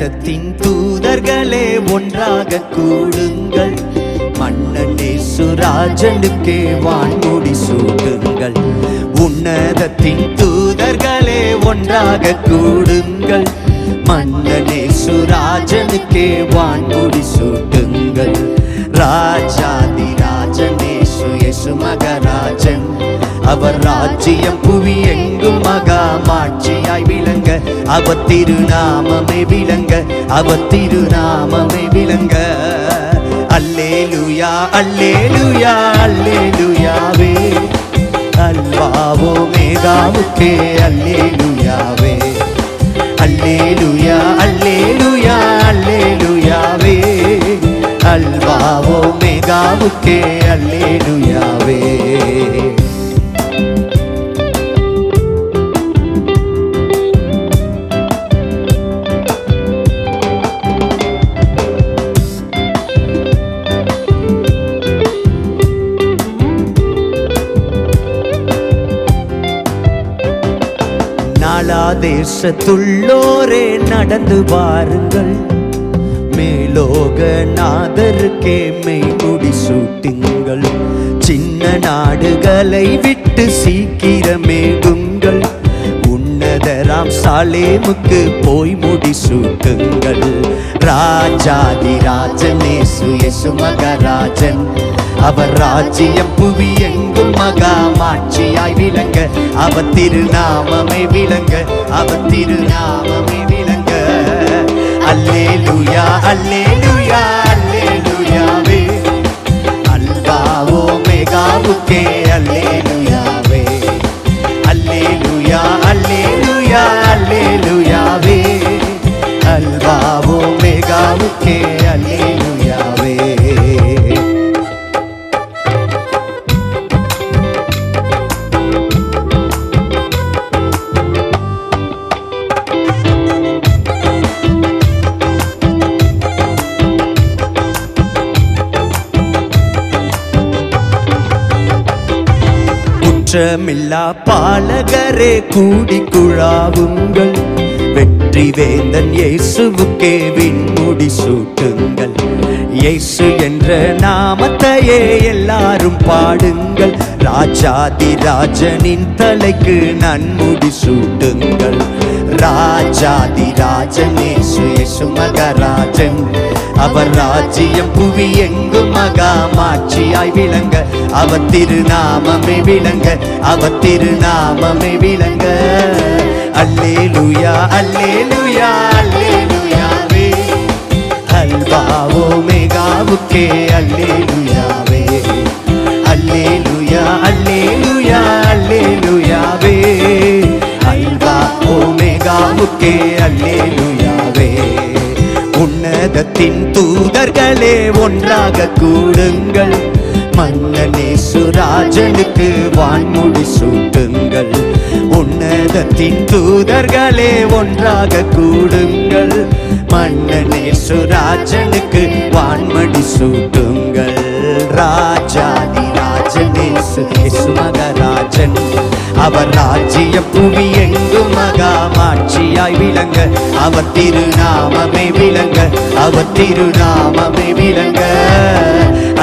உன்னதத்தின் தூதர்களே ஒன்றாக கூடுங்கள். மன்னனே சுராஜனுக்கே வான்முடி சூட்டுங்கள். உன்னதத்தின் தூதர்களே ஒன்றாக கூடுங்கள். மன்னனே சுராஜனுக்கே வான்முடி சூட்டுங்கள். ராஜாதி ராஜனே சுயசு மகராஜன். அவர் ராஜ்யம் புவி எங்கும் மகா மாட்சியாய் விளங்க. அவர் திருநாமமே விளங்க. அவர் திருநாமமே விளங்க. அல்லேலுயா அல்லேலுயா அல்லேலுயாவே. அல்வாவோ மேகாவுக்கே அல்லேலுயாவே. அல்லேலுயா அல்லேலுயா அல்லேலுயாவே. அல்வாவோ மேகாவுக்கே நாலா தேசத்துள்ளோரே நடந்து பாருங்கள் மேலோக நாதருக்கே மெய் மெய்முடி சூட்டுங்கள். சின்ன நாடுகளை விட்டு சீக்கிரமேடுங்கள் உன்னதராம் சாலேமுக்கு போய் முடி சூட்டுங்கள். ராஜாதி ராஜனே சுயசு மகராஜன். அவர் ராஜ்யம் புவி எங்கும் மகா மாட்சியாய் விளங்க. அவர் திருநாமமே விளங்க அவர் திருநாமமே விளங்க. அல்லேலுயா அல்லேலுயா. குற்றமில்லா பாலகரே கூடி குழாவுங்கள். வெற்றி வேந்தன் இயேசுவுக்கே விண்முடி சூட்டுங்கள். இயேசு என்ற நாமத்தையே எல்லாரும் பாடுங்கள். ராஜாதி ராஜனின் தலைக்கு நன்முடி சூட்டுங்கள். ராஜாதி ராஜனே இயேசு மகராஜன் அவர் ராஜ்யம் புவி எங்கும் மகா மாட்சியாய் விளங்க. அவர் திருநாமமே விளங்க அவர் திருநாமமே விளங்க. அல்லேலுயா அல்லேலுயா அல்லேலுயாவே. அல்பாவோ மேகாவுக்கே அல்லே உன்னதத்தின் தூதர்களே ஒன்றாக கூடுங்கள். மன்னனே சுராஜனுக்கு வான்முடி சூட்டுங்கள். உன்னதத்தின் தூதர்களே ஒன்றாக கூடுங்கள். மன்னனே சுராஜனுக்கு வான்மடி சூட்டுங்கள். ராஜாதி ராஜனேசு மகராஜன். அவர் ராஜ்ய புவி எங்கும் மகா மாட்சியாய் விளங்க. அவர் திருநாமமே விளங்க அவர் திருநாமமே விளங்க.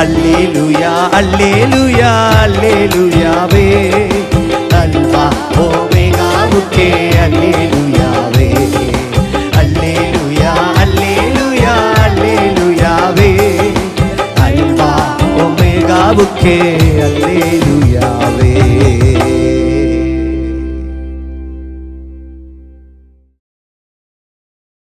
அல்லேலுயா அல்லேலுயா அல்லேலுயாவே. அல்வா ஓமேகாவுக்கே அல்லேலுயாவே உமக்கே அல்லேலுயா.